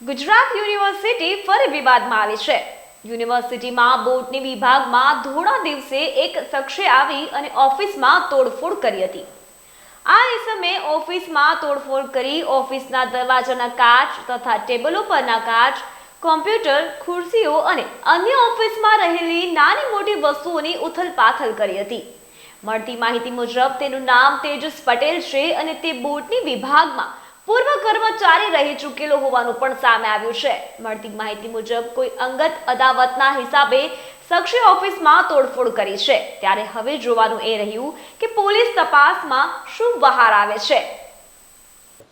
Gujarat university ફરી વિવાદમાં આવી છે. યુનિવર્સિટીમાં બોટની વિભાગમાં ધોળા દિવસે એક શખ્સે આવી અને ઓફિસમાં તોડફોડ કરી હતી. આ ઇસમે ઓફિસમાં તોડફોડ કરી ઓફિસના દરવાજાના કાચ તથા ટેબલો પરના કાચ, કોમ્પ્યુટર, ખુરશીઓ અને અન્ય ઓફિસમાં રહેલી નાની મોટી વસ્તુઓની ઉથલપાથલ કરી હતી. મળતી માહિતી મુજબ તેનું નામ તેજસ પટેલ છે અને તે બોટની વિભાગમાં પૂર્વ કર્મચારી રહી ચૂકેલો હોવાનું પણ સામે આવ્યું છે. મળતી માહિતી મુજબ, કોઈ અંગત અદાવતના હિસાબે સક્ષી ઓફિસમાં તોડફોડ કરી છે. ત્યારે હવે જોવાનું એ રહ્યું કે પોલીસ તપાસમાં શું બહાર આવે છે.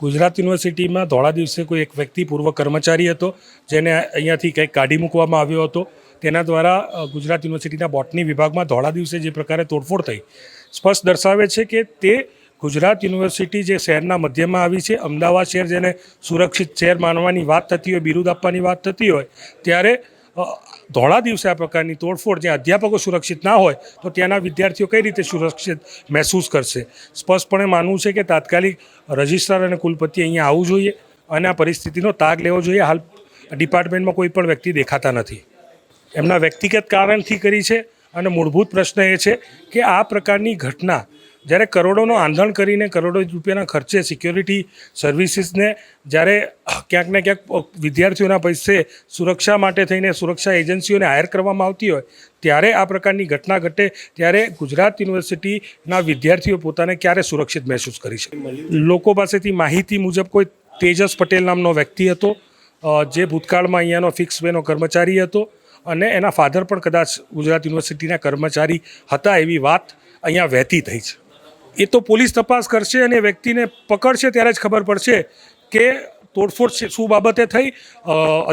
ગુજરાત યુનિવર્સિટીમાં ધોળા દિવસે કોઈ એક વ્યક્તિ પૂર્વ કર્મચારી હતો, જેને અહીંયાથી કંઈક કાઢી મૂકવામાં આવ્યો હતો. તેના દ્વારા ગુજરાત યુનિવર્સિટીના બોટની વિભાગમાં ધોળા દિવસે જે પ્રકારે તોડફોડ થઈ. સ્પષ્ટ દર્શાવે છે કે તે ગુજરાત યુનિવર્સિટી જે શહેરના મધ્યમાં આવી છે, અમદાવાદ શહેર જેને સુરક્ષિત શહેર માનવાની વાત થતી હોય, બિરુદ આપવાની વાત થતી હોય, ત્યારે ધોળા દિવસે આ પ્રકારની તોડફોડ જ્યાં અધ્યાપકો સુરક્ષિત ના હોય, તો ત્યાંના વિદ્યાર્થીઓ કઈ રીતે સુરક્ષિત મહેસૂસ કરશે? સ્પષ્ટપણે માનવું છે કે તાત્કાલિક રજિસ્ટ્રાર અને કુલપતિ અહીંયા આવવું જોઈએ અને આ પરિસ્થિતિનો તાગ લેવો જોઈએ. હાલ ડિપાર્ટમેન્ટમાં કોઈ પણ વ્યક્તિ દેખાતા નથી. એમના વ્યક્તિગત કારણથી કરી છે અને મૂળભૂત પ્રશ્ન એ છે કે આ પ્રકારની ઘટના જ્યારે કરોડોનું આંધણ કરીને કરોડો રૂપિયાના ખર્ચે સિક્યોરિટી સર્વિસીસને જ્યારે ક્યાંક ને ક્યાંક વિદ્યાર્થીઓના પૈસે સુરક્ષા માટે થઈને સુરક્ષા એજન્સીઓને હાયર કરવામાં આવતી હોય, ત્યારે આ પ્રકારની ઘટના ઘટે, ત્યારે ગુજરાત યુનિવર્સિટીના વિદ્યાર્થીઓ પોતાને ક્યારે સુરક્ષિત મહેસૂસ કરી શકે? લોકો પાસેથી માહિતી મુજબ કોઈ તેજસ પટેલ નામનો વ્યક્તિ હતો જે ભૂતકાળમાં અહીંયાનો ફિક્સ વેનો કર્મચારી હતો અને એના ફાધર પણ કદાચ ગુજરાત યુનિવર્સિટીના કર્મચારી હતા એવી વાત અહીંયા વહેતી થઈ છે. એ તો પોલીસ તપાસ કરશે અને વ્યક્તિને પકડશે ત્યારે જ ખબર પડશે કે તોડફોડ શું બાબતે થઈ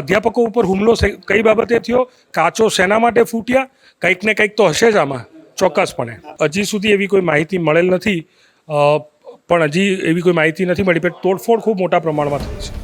અધ્યાપકો ઉપર હુમલો કઈ બાબતે થયો, કાચો શેના માટે ફૂટ્યા, કંઈક ને કંઈક તો હશે જ આમાં, ચોક્કસપણે. હજી સુધી એવી કોઈ માહિતી મળેલ નથી પણ હજી એવી કોઈ માહિતી નથી મળી, પણ તોડફોડ ખૂબ મોટા પ્રમાણમાં થઈ છે.